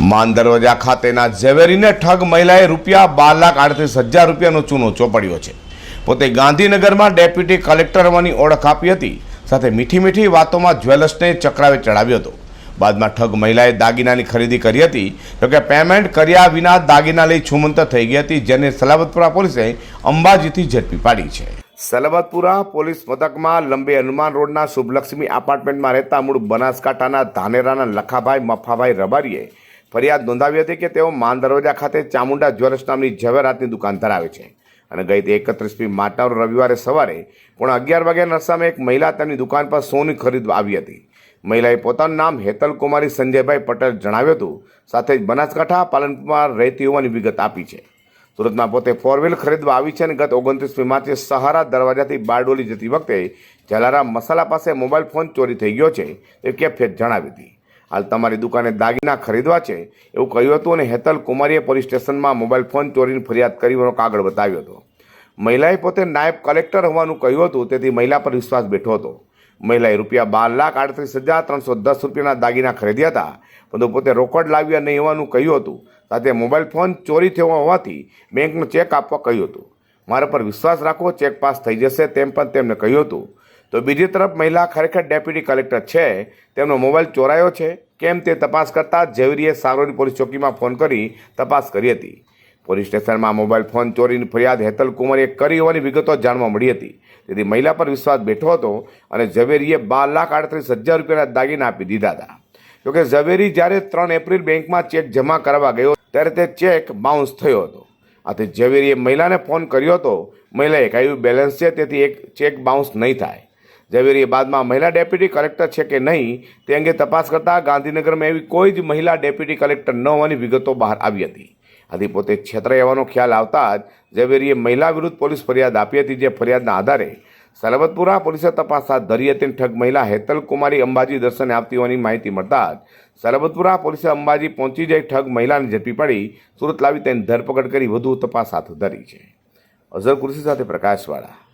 માન દરવાજા ખાતેના ઝવેરીને ઠગ મહિલાએ રૂપિયા બાર લાખ આડત્રીસ હજાર રૂપિયાનો ચૂનો ચોપડ્યો છે પોતે ગાંધીનગરમાં ડેપ્યુટી કલેક્ટર હોવાની ઓળખ આપી હતી સાથે મીઠી મીઠી વાતોમાં જ્વેલર્સને ચક્રાવે ચડાવ્યો હતો બાદમાં ઠગ મહિલાએ દાગીનાની ખરીદી કરી હતી જોકે પેમેન્ટ કર્યા વિના દાગીના લઈ છુમંતર થઈ ગઈ હતી, જેને સલાબતપુરા પોલીસે અંબાજીથી ઝડપી પાડી છે. સલાબતપુરા પોલીસ મથકમાં લંબે હનુમાન રોડના શુભલક્ષ્મી એપાર્ટમેન્ટમાં રહેતા મૂળ બનાસકાંઠાના ધાનેરાના લખાભાઈ મફાભાઈ રબારીએ ફરિયાદ નોંધાવી હતી કે તેઓ માન દરવાજા ખાતે ચામુંડા જ્વેલર્સ નામની ઝવેરાતની દુકાન ધરાવે છે. અને ગઈ તે એકત્રીસમી માર્ચના રવિવારે સવારે પણ અગિયાર વાગ્યા નરસામાં એક મહિલા તેમની દુકાન પર સોની ખરીદવા આવી હતી. મહિલાએ પોતાનું નામ હેતલ કુમારી સંજયભાઈ પટેલ જણાવ્યું હતું, સાથે જ બનાસકાંઠા પાલનપુરમાં રહેતી હોવાની વિગત આપી છે. સુરતમાં પોતે ફોર વ્હીલ ખરીદવા આવી છે અને ગત ઓગણત્રીસમી માર્ચે સહારા દરવાજાથી બારડોલી જતી વખતે જલારામ મસાલા પાસે મોબાઈલ ફોન ચોરી થઈ ગયો છે, તે કેફિયત જણાવી હતી. હાલ તમારી દુકાને દાગીના ખરીદવા છે એવું કહ્યું હતું અને હેતલ કુમારીએ પોલીસ સ્ટેશનમાં મોબાઈલ ફોન ચોરીની ફરિયાદ કરી હોવાનો કાગળ બતાવ્યો હતો. મહિલાએ પોતે નાયબ કલેક્ટર હોવાનું કહ્યું હતું, તેથી મહિલા પર વિશ્વાસ બેઠો હતો. મહિલાએ રૂપિયા બાર લાખ આડત્રીસ હજાર ત્રણસો દસ રૂપિયાના દાગીના ખરીદ્યા હતા, પરંતુ પોતે રોકડ લાવ્યા નહીં હોવાનું કહ્યું હતું. સાથે મોબાઈલ ફોન ચોરી થયો હોવાથી બેંકનો ચેક આપવા કહ્યું હતું. મારા પર વિશ્વાસ રાખો, ચેક પાસ થઈ જશે તેમ પણ તેમને કહ્યું હતું. તો બીજી તરફ મહિલા ખરેખર ડેપ્યુટી કલેક્ટર છે. તેમનો મોબાઈલ ચોરાયો છે. કેમ તે તપાસ કરતાં ઝવેરીએ સારોલી પોલીસ ચોકીમાં ફોન કરી તપાસ કરી હતી. પોલીસ સ્ટેશનમાં મોબાઈલ ફોન ચોરીની ફરિયાદ હેતલ કુમારીએ કરી હોવાની વિગતો જાણવા મળી હતી. તેથી મહિલા પર વિશ્વાસ બેઠો હતો અને ઝવેરીએ બાર લાખ આડત્રીસ હજાર રૂપિયાના દાગીના આપી દીધા હતા. જોકે ઝવેરી જ્યારે ત્રણ એપ્રિલ બેંકમાં ચેક જમા કરવા ગયો ત્યારે તે ચેક બાઉન્સ થયો હતો. આથી ઝવેરીએ મહિલાને ફોન કર્યો હતો. મહિલાએ કહ્યું, બેલેન્સ છે, તેથી એક ચેક બાઉન્સ નહીં થાય. ઝવેરીએ બાદમાં મહિલા ડેપ્યુટી કલેક્ટર છે કે નહીં તે અંગે તપાસ કરતા ગાંધીનગરમાં એવી કોઈ જ મહિલા ડેપ્યુટી કલેક્ટર ન હોવાની વિગતો બહાર આવી હતી. આથી પોતે છેતરાઈ હોવાનો ખ્યાલ આવતા જ ઝવેરીએ મહિલા વિરુદ્ધ પોલીસ ફરિયાદ આપી હતી જે ફરિયાદના આધારે સલબતપુરા પોલીસે તપાસ હાથ ધરી હતી ઠગ મહિલા હેતલ કુમારી અંબાજી દર્શને આપતી હોવાની માહિતી મળતા જ સરબતપુરા પોલીસે અંબાજી પહોંચી જઈ ઠગ મહિલાને ઝડપી પડી, સુરત લાવી તેની ધરપકડ કરી વધુ તપાસ હાથ ધરી છે. અઝર કુર્સી સાથે પ્રકાશવાળા.